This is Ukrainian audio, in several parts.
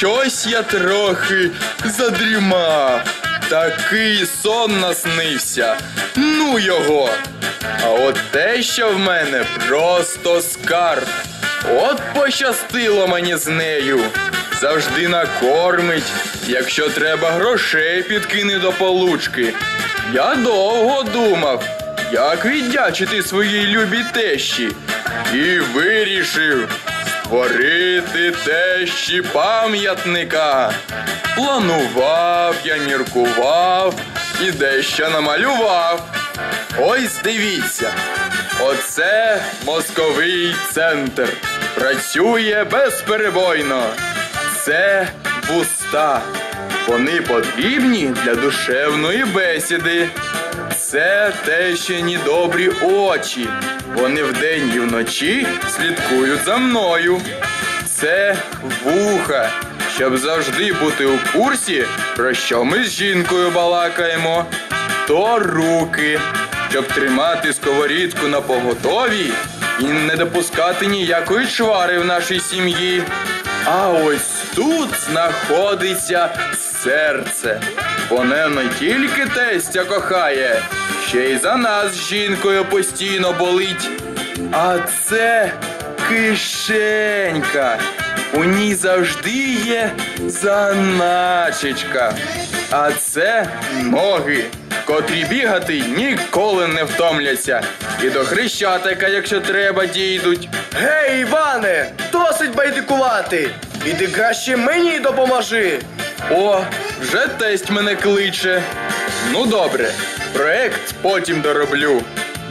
щось я трохи задрімав. Такий сон наснився. Ну його. А от те, що в мене просто скарб. От пощастило мені з нею. Завжди накормить, якщо треба грошей підкине до получки. Я довго думав, як віддячити своїй любій тещі. І вирішив створити тещі пам'ятника. Планував, я міркував і дещо намалював. Ось дивіться. Оце мозковий центр. Працює безперебойно. Це вуста. Вони потрібні для душевної бесіди. Це тещині добрі очі. Вони вдень і вночі слідкують за мною. Це вуха, щоб завжди бути у курсі, про що ми з жінкою балакаємо. То руки, щоб тримати сковорідку на поготові і не допускати ніякої чвари в нашій сім'ї. А ось тут знаходиться серце. Воно не тільки тестя кохає, ще й за нас з жінкою постійно болить. А це кишенька. У ній завжди є заначечка. А це ноги, котрі бігати ніколи не втомляться. І до хрещатика, якщо треба, дійдуть. Гей, Іване, досить байдикувати. Іди краще мені допоможи. О, вже тесть мене кличе. Ну добре, проект потім дороблю.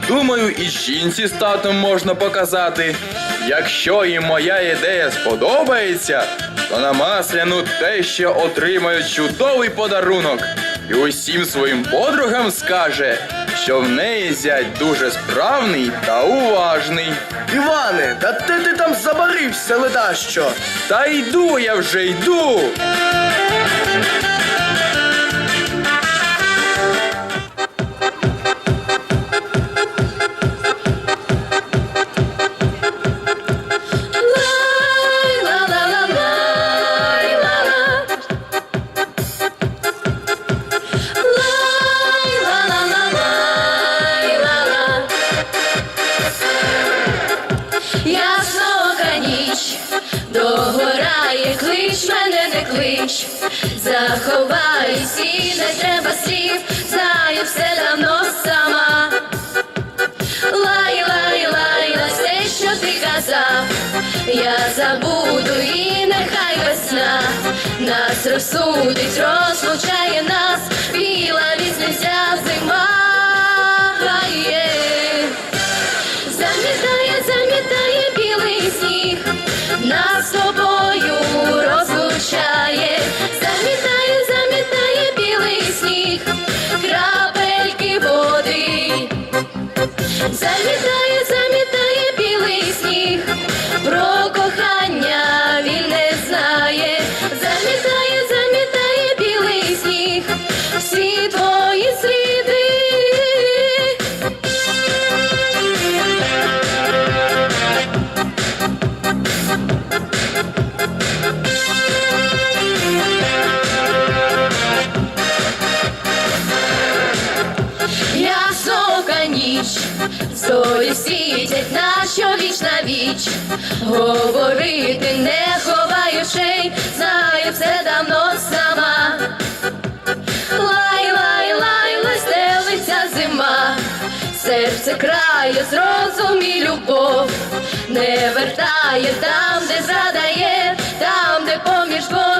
Думаю, і жінці з татом можна показати. Якщо їм моя ідея сподобається, то на масляну те ще отримають чудовий подарунок. І усім своїм подругам скаже, що в неї зять дуже справний та уважний. Іване, та ти, ти там забарився, ледащо. Та йду я вже йду. Мене заховай всі, не треба слів, знаю все давно сама. Лай, лай, лай, на все, що ти казав, я забуду і нехай весна. Нас розсудить, розлучає нас, біла вісниця зорі світять на що віч? На віч, говорити не ховаю очей, знаю все давно сама. Лай, лай, лай, лай, зима, серце крає з і любов, не вертає там, де зрадає, там, де поміж двох